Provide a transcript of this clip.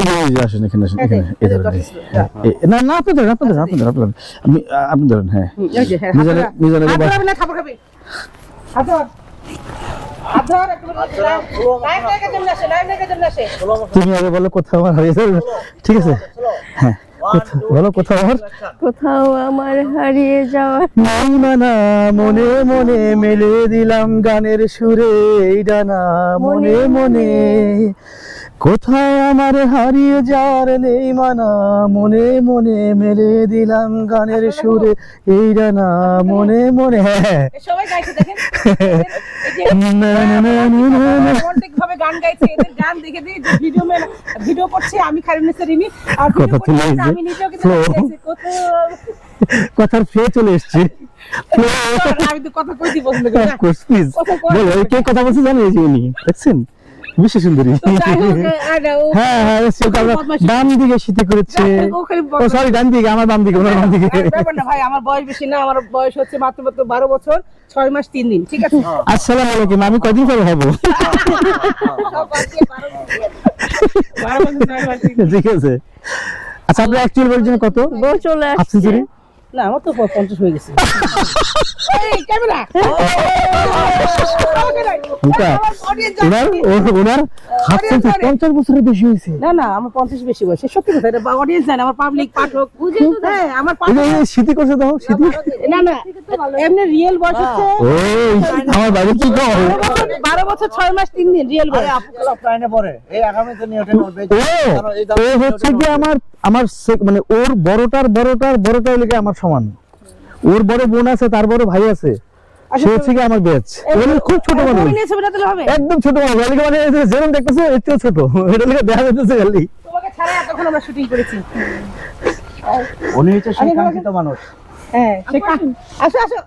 এই যে, এই যে, আসেন এখানে আসেন এই যে, এখানে এই এই যে, ধরেন এই। দশ- হ্যাঁ, এই- না না আপনি ধরেন আপনি ধরেন আপনি ধরেন আপনি ধরেন আমি আ- আপনি ধরেন হ্যাঁ হুম, এই যে, হ্যাঁ, মিজানের হাত ধর। মিজানের হাত বা- ধরাবি না, খাবার খাবি। হাত ধর। হাত ধর, একটু লাইন- লাইন রেখে যেমন আসে, লাইন রেখে যেমন আসে। তুমি আগে বলো কোথাও আমার হারিয়ে যাবে ঠিক আছে হ্যাঁ কোথা- বলো কোথাও আমার? কোথাও আমার হারিয়ে যাওয়ার নাই মানা মনে মনে মেলে দিলাম গানের সুরে এই ডানা মনে মনে কোথায় আমার হারিয়ে যাওয়ার নেই মানা মনে মনে মেলে দিলাম গানের সুরে এই ডানা মনে মনে। হ্যাঁ সবাই দেখেন। গান গাইছে এদের গান দেখে দিয়ে ভিডিও মে ভিডিও করছে আমি খারিম নেসে রিমি আর ভিডিও কথা চলে আমি নিজেও কিন্তু। কথার ফে চলে এসেছে আমি তো কথা কইতে পছন্দ করি। কথা বলছি জানেন এই যে উনি দেখছেন বিশ্ব সুন্দরী। হ্যাঁ হ্যাঁ। ডান দিকে শীতে করেছে। ও। সরি ডান দিকে আমার বাম দিকে ওনার বাম দিকে। ভাই আমার বয়স বেশি না আমার বয়স হচ্ছে মাত্র মাত্র বারো বছর ছয় মাস তিন দিন ঠিক আছে? আসসালামু আলাইকুম আমি কদিন পরে হব। ঠিক আছে। আচ্ছা আপনার অ্যাকচুয়াল বলছেন কত? বউ চলে আসছে। না আমার তো পঞ্চাশ হয়ে গেছে। ক্যামেরা! ওটা ওনার ওনার হাফ পঞ্চাশ বছরের বেশি হয়েছে। না না আমার পঞ্চাশ বেশি বয়স। সত্যি কথা এটা অডিয়েন্স জানে আমার পাবলিক পাঠক। হ্যাঁ আমার এই যে- পাঠক এই যে স্মৃতি করছে দাও স্মৃতি। না না। এমনি রিয়েল বয়স হচ্ছে ও আমার বাড়ি কি কর বারো বছর ছয় মাস তিন দিন রিয়েল বয়স। ও ও হচ্ছে কি আমার আমার মানে ওর বড়টার বড়টার বড়টার লেগে আমার সমান। ওর বড় বোন আছে তার বড় ভাই আছে। সে হচ্ছে কি আমার ব্যাচ খুব ছোট মানুষ। নিয়ে ছবি না হবে? একদম ছোট মানুষ। এদিকে মানে যেরকম দেখতেছে এর ছোট। এটা দেখা যাচ্ছে খালি তোমাকে ছাড়া এতক্ষণ আমরা শুটিং করেছি। উনি হচ্ছে সুকাঙ্ক্ষিত মানুষ। হ্যাঁ আসো আসো।